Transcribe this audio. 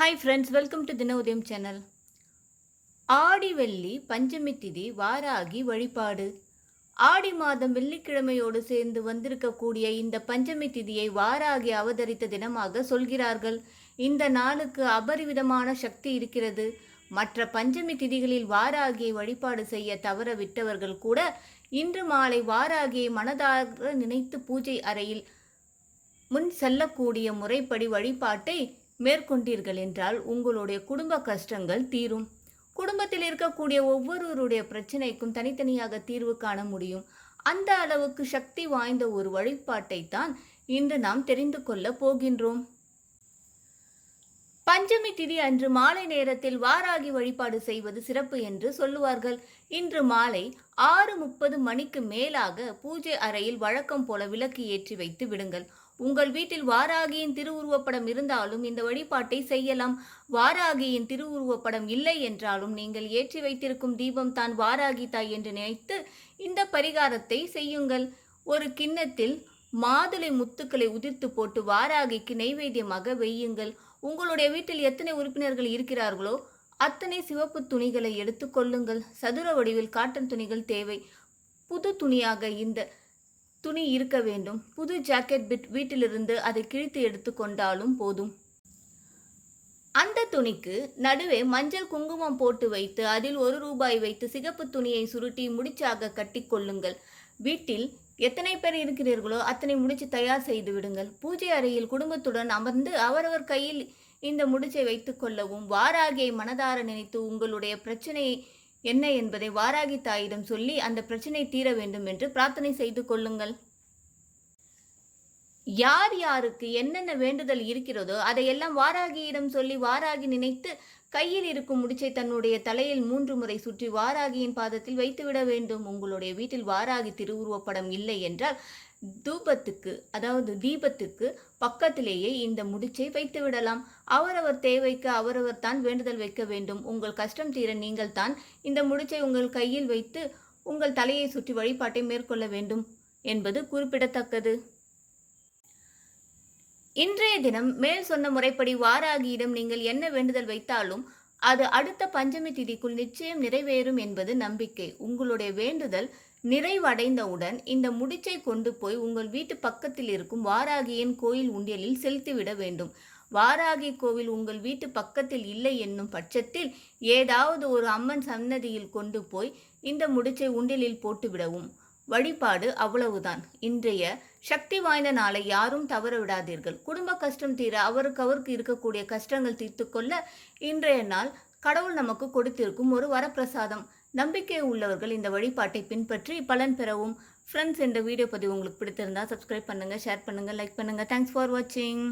Hi friends welcome to தின உதயம் channel ஆடி வெள்ளி பஞ்சமி திதி வாராகி வழிபாடு. ஆடி மாதம் வெள்ளிக்கிழமையோடு சேர்ந்து வந்திருக்கக்கூடிய இந்த பஞ்சமி திதியை வாராகி அவதரித்த தினமாக சொல்கிறார்கள். இந்த நாளுக்கு அபரிவிதமான சக்தி இருக்கிறது. மற்ற பஞ்சமி திதிகளில் வாராகியை வழிபாடு செய்ய தவற விட்டவர்கள் கூட இன்று மாலை வாராகியை மனதாக நினைத்து பூஜை அறையில் முன் செல்லக்கூடிய முறைப்படி வழிபாட்டை மேற்கொண்டீர்கள் என்றால் உங்களுடைய குடும்ப கஷ்டங்கள் தீரும். குடும்பத்தில் இருக்கக்கூடிய ஒவ்வொருவருடைய பிரச்சனைக்கும் தனித்தனியாக தீர்வு காண முடியும். அந்த அளவுக்கு சக்தி வாய்ந்த ஒரு வழிபாட்டை தான் இன்று நாம் தெரிந்து கொள்ள போகின்றோம். பஞ்சமி திதி அன்று மாலை நேரத்தில் வாராகி வழிபாடு செய்வது சிறப்பு என்று சொல்லுவார்கள். இன்று மாலை ஆறு முப்பது மணிக்கு மேலாக பூஜை அறையில் வழக்கம் போல விளக்கு ஏற்றி வைத்து விடுங்கள். உங்கள் வீட்டில் வாராகியின் திருவுருவப்படம் இருந்தாலும் இந்த வழிபாட்டை செய்யலாம். வாராகியின் திருவுருவப்படம் இல்லை என்றாலும் நீங்கள் ஏற்றி வைத்திருக்கும் தீபம் தான் வாராகி தாய் என்று நினைத்து இந்த பரிகாரத்தை செய்யுங்கள். ஒரு கிண்ணத்தில் மாதுளை முத்துக்களை உதிர்த்து போட்டு வாராகிக்கு நெய்வேத்தியமாக வையுங்கள். உங்களுடைய வீட்டில் எத்தனை உறுப்பினர்கள் இருக்கிறார்களோ அத்தனை சிவப்பு துணிகளை எடுத்து கொள்ளுங்கள். சதுர வடிவில் காட்டன் துணிகள் தேவை. புது துணியாக இந்த துணி இருக்க வேண்டும். புது ஜாக்கெட் பிட் வீட்டிலிருந்து அதை கிழித்து எடுத்து கொண்டாலும் போதும். அந்த துணிக்கு நடுவே மஞ்சள் குங்குமம் போட்டு வைத்து அதில் ஒரு ரூபாய் வைத்து சிகப்பு துணியை சுருட்டி முடிச்சாக கட்டி கொள்ளுங்கள். வீட்டில் எத்தனை பேர் இருக்கிறீர்களோ அத்தனை முடிச்சு தயார் செய்து விடுங்கள். பூஜை அறையில் குடும்பத்துடன் அமர்ந்து அவரவர் கையில் இந்த முடிச்சை வைத்து கொள்ளவும் வாராகியை மனதார நினைத்து உங்களுடைய பிரச்சனையை என்ன என்பதை வாராகி தாயிடம் சொல்லி அந்த பிரச்சனை தீர வேண்டும் என்று பிரார்த்தனை செய்து கொள்ளுங்கள். யார் யாருக்கு என்னென்ன வேண்டுதல் இருக்கிறதோ அதையெல்லாம் வாராகியிடம் சொல்லி வாராகி நினைத்து கையில் இருக்கும் முடிச்சை தன்னுடைய தலையில் மூன்று முறை சுற்றி வாராகியின் பாதத்தில் வைத்துவிட வேண்டும். உங்களுடைய வீட்டில் வாராகி திருவுருவப்படம் இல்லை என்றால் தூபத்துக்கு அதாவது தீபத்துக்கு பக்கத்திலேயே இந்த முடிச்சை வைத்து விடலாம் அவரவர் தேவைக்கு அவரவர் தான் வேண்டுதல் வைக்க வேண்டும். உங்கள் கஷ்டம் தீர நீங்கள் தான் இந்த முடிச்சை உங்கள் கையில் வைத்து உங்கள் தலையை சுற்றி வழிபாட்டை மேற்கொள்ள வேண்டும் என்பது குறிப்பிடத்தக்கது. இன்றைய தினம் மேல் சொன்ன முறைப்படி வாராகியிடம் நீங்கள் என்ன வேண்டுதல் வைத்தாலும் அது அடுத்த பஞ்சமி திதிக்குள் நிச்சயம் நிறைவேறும் என்பது நம்பிக்கை. உங்களுடைய வேண்டுதல் நிறைவடைந்தவுடன் இந்த முடிச்சை கொண்டு போய் உங்கள் வீட்டு பக்கத்தில் இருக்கும் வாராகியின் கோயில் உண்டியலில் செலுத்திவிட வேண்டும். வாராகி கோவில் உங்கள் வீட்டு பக்கத்தில் இல்லை என்னும் பட்சத்தில் ஏதாவது ஒரு அம்மன் சன்னதியில் கொண்டு போய் இந்த முடிச்சை உண்டியலில் போட்டுவிடவும். வழிபாடு அவ்வளவுதான். இன்றைய சக்தி வாய்ந்த நாளை யாரும் தவற விடாதீர்கள். குடும்ப கஷ்டம் தீர அவருக்கு அவருக்கு இருக்கக்கூடிய கஷ்டங்கள் தீர்த்து கொள்ள இன்றைய நாள் கடவுள் நமக்கு கொடுத்திருக்கும் ஒரு வரப்பிரசாதம். நம்பிக்கை உள்ளவர்கள் இந்த வழிபாட்டை பின்பற்றி பலன் பெறவும். ஃப்ரெண்ட்ஸ் இந்த வீடியோ பதிவு உங்களுக்கு பிடித்திருந்தால் சப்ஸ்கிரைப் பண்ணுங்கள் ஷேர் பண்ணுங்கள் லைக் பண்ணுங்கள் தேங்க்ஸ் ஃபார் வாட்சிங்